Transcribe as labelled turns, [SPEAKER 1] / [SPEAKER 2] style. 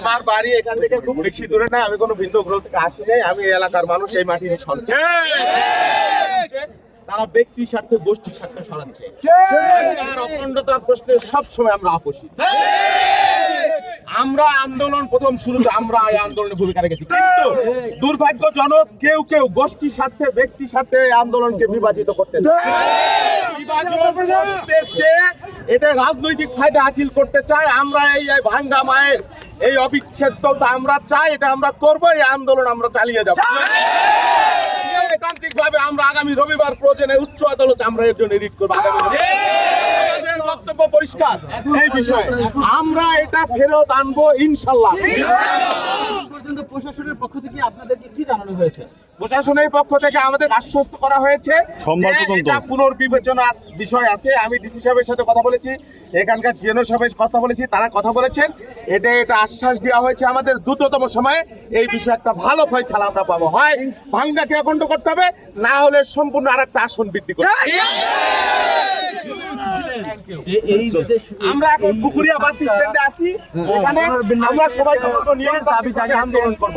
[SPEAKER 1] আমার বাড়ি এখান থেকে খুব বেশি দূরে না আমি কোনো ভিন্ন গ্রহ থেকে আসি নাই আমি এলাকার মানুষ এই মাটির সন্তান তারা ব্যক্তি স্বার্থে গোষ্ঠী স্বার্থে সরাচ্ছে। অখণ্ডতার প্রশ্নে সব সময় আমরা আপোষী। আমরা আন্দোলন প্রথম শুরুতে আমরা এই আন্দোলনে ভূমিকা রেখেছি। কিন্তু দুর্ভাগ্যজনক কেউ কেউ গোষ্ঠী স্বার্থে ব্যক্তি স্বার্থে আন্দোলনকে বিভাজিত করতে বিভাজিত এটা রাজনৈতিক ফায়দা হাসিল করতে চায় আমরা এই ভাঙ্গা মায়ের এই অবিচ্ছেদ্যতা আমরা চাই এটা আমরা করব এই আন্দোলন আমরা চালিয়ে যাব। একান্তিক ভাবে আমরা আগামী রবিবার প্রয়োজনে উচ্চ আদালতে আমরা এর জন্য রিট করব। আমাদের বক্তব্য পরিষ্কার এই বিষয়ে। আমরা এটা ফেরত আনব ইনশাল্লাহ!
[SPEAKER 2] পর্যন্ত প্রশাসনের পক্ষ থেকে আপনাদেরকে কি জানানো হয়েছে?
[SPEAKER 1] প্রশাসনের পক্ষ থেকে আমাদের আশ্বস্ত করা হয়েছে। এটা পুনর্বিবেচনার বিষয় আছে। আমি ডিসি সাহেবের সাথে কথা বলেছি এখানকার ডিএনও সাহেবের কথা বলেছি তারা কথা বলেছেন। এটা এটা আশ্বাস দেওয়া হয়েছে আমাদের দ্রুততম সময়ে। এই বিষয়ে একটা ভালো ফয়সালা আমরা পাবো। হয় ভাঙ্গাকে অখণ্ড করতে হবে না হলে সম্পূর্ণ আর একটা আসন বৃদ্ধি করতে হবে।
[SPEAKER 2] যে এই যে
[SPEAKER 1] আমরা এখন পুকুরিয়া বাস স্ট্যান্ডে আছি এখানে আমরা সবাই নিয়ে দাবি জানিয়ে আন্দোলন করব।